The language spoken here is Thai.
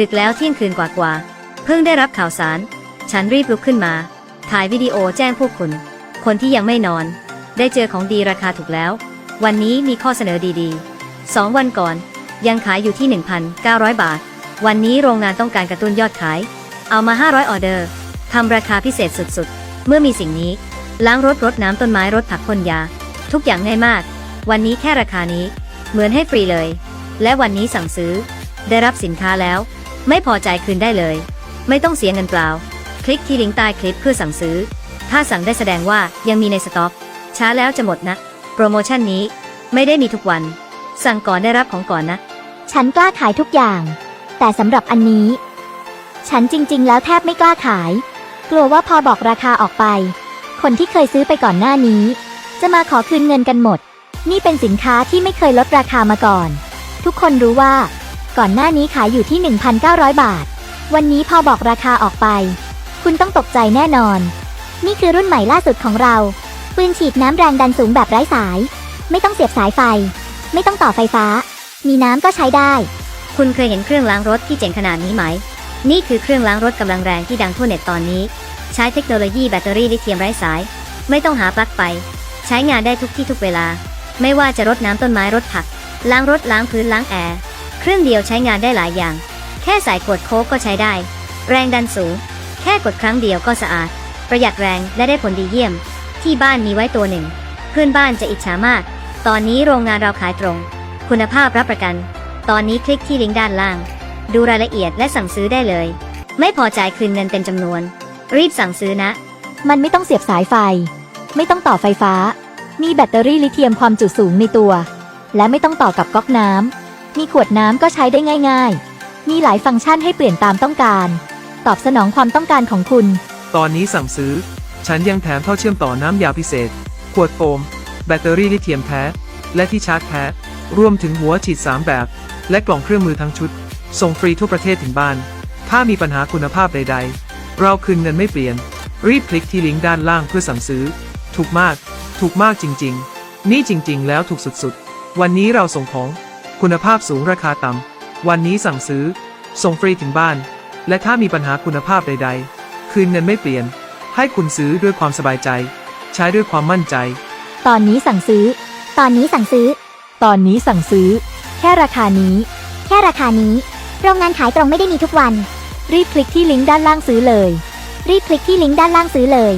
ดึกแล้วเที่ยงคืนกว่าๆ เพิ่งได้รับข่าวสาร ฉันรีบลุกขึ้นมา ถ่ายวิดีโอแจ้งพวกคุณ คนที่ยังไม่นอน ได้เจอของดีราคาถูกแล้ว วันนี้มีข้อเสนอดีๆสองวันก่อน ยังขายอยู่ที่ 1,900 บาท วันนี้โรงงานต้องการกระตุ้นยอดขาย เอามา 500 ออเดอร์ทำราคาพิเศษสุดๆ เมื่อมีสิ่งนี้ ล้างรถรดน้ำต้นไม้รถผักพ่นยา ทุกอย่างง่ายมาก วันนี้แค่ราคานี้ เหมือนให้ฟรีเลย และวันนี้สั่งซื้อ ได้รับสินค้าแล้ว ไม่พอใจคืนได้เลย ไม่ต้องเสียเงินเปล่า คลิกที่ลิงก์ใต้คลิปเพื่อสั่งซื้อ ถ้าสั่งได้แสดงว่ายังมีในสต็อก ช้าแล้วจะหมดนะ โปรโมชั่นนี้ไม่ได้มีทุกวัน สั่งก่อนได้รับของก่อนนะ ฉันกล้าขายทุกอย่าง แต่สำหรับอันนี้ ฉันจริง ๆ แล้วแทบไม่กล้าขาย กลัวว่าพอบอกราคาออกไป คนที่เคยซื้อไปก่อนหน้านี้ จะมาขอคืนเงินกันหมด นี่เป็นสินค้าที่ไม่เคยลดราคามาก่อน ทุกคนรู้ว่า ก่อนหน้านี้ขายอยู่ที่ 1,900 บาท วันนี้พอบอกราคาออกไป คุณต้องตกใจแน่นอน นี่คือรุ่นใหม่ล่าสุดของเรา ปืนฉีดน้ำแรงดันสูงแบบไร้สาย ไม่ต้องเสียบสายไฟ ไม่ต้องต่อไฟฟ้า มีน้ำก็ใช้ได้ คุณเคยเห็นเครื่องล้างรถที่เจ๋งขนาดนี้ไหม นี่คือเครื่องล้างรถกำลังแรงที่ดังทั่วเน็ตตอนนี้ ใช้เทคโนโลยีแบตเตอรี่ลิเธียมไร้สาย ไม่ต้องหาปลั๊กไฟ ใช้งานได้ทุกที่ทุกเวลา ไม่ว่าจะรดน้ำต้นไม้รดผัก ล้างรถล้างพื้นล้างแอร์ เครื่องเดียวใช้งานได้หลายอย่าง แค่ส่ขวดโค้กก็ใช้ได้ แรงดันสูง แค่กดครั้งเดียวก็สะอาด ประหยัดแรงและได้ผลดีเยี่ยม ที่บ้านมีไว้ตัวหนึ่ง เพื่อนบ้านจะอิจฉามาก ตอนนี้โรงงานเราขายตรง คุณภาพรับประกัน ตอนนี้คลิกที่ลิงก์ด้านล่าง ดูรายละเอียดและสั่งซื้อได้เลย ไม่พอใจคืนเงินเต็มจำนวน รีบสั่งซื้อนะ มันไม่ต้องเสียบสายไฟ ไม่ต้องต่อไฟฟ้า มีแบตเตอรี่ลิเธียมความจุสูงในตัว และไม่ต้องต่อกับก๊อกน้ำ มีขวดน้ำก็ใช้ได้ง่าย ๆ มีหลายฟังก์ชันให้เปลี่ยนตามต้องการ ตอบสนองความต้องการของคุณ ตอนนี้สั่งซื้อ ฉันยังแถมท่อเชื่อมต่อน้ำยาพิเศษ ขวดโฟม แบตเตอรี่ลิเธียมแท้ และที่ชาร์จแท้ รวมถึงหัวฉีด 3 แบบ และกล่องเครื่องมือทั้งชุด ส่งฟรีทั่วประเทศถึงบ้าน ถ้ามีปัญหาคุณภาพใด ๆ เราคืนเงินไม่เปลี่ยน รีบคลิกที่ลิงก์ด้านล่างเพื่อสั่งซื้อ ถูกมาก ถูกมากจริง ๆ นี่จริง ๆ แล้วถูกสุดๆ วันนี้เราส่งของ คุณภาพสูงราคาต่ำ วันนี้สั่งซื้อ ส่งฟรีถึงบ้าน และถ้ามีปัญหาคุณภาพใด ๆ คืนเงินไม่เปลี่ยน ให้คุณซื้อด้วยความสบายใจ ใช้ด้วยความมั่นใจ ตอนนี้สั่งซื้อ ตอนนี้สั่งซื้อ ตอนนี้สั่งซื้อ แค่ราคานี้ แค่ราคานี้ โรงงานขายตรงไม่ได้มีทุกวัน รีบคลิกที่ลิงก์ด้านล่างซื้อเลย รีบคลิกที่ลิงก์ด้านล่างซื้อเลย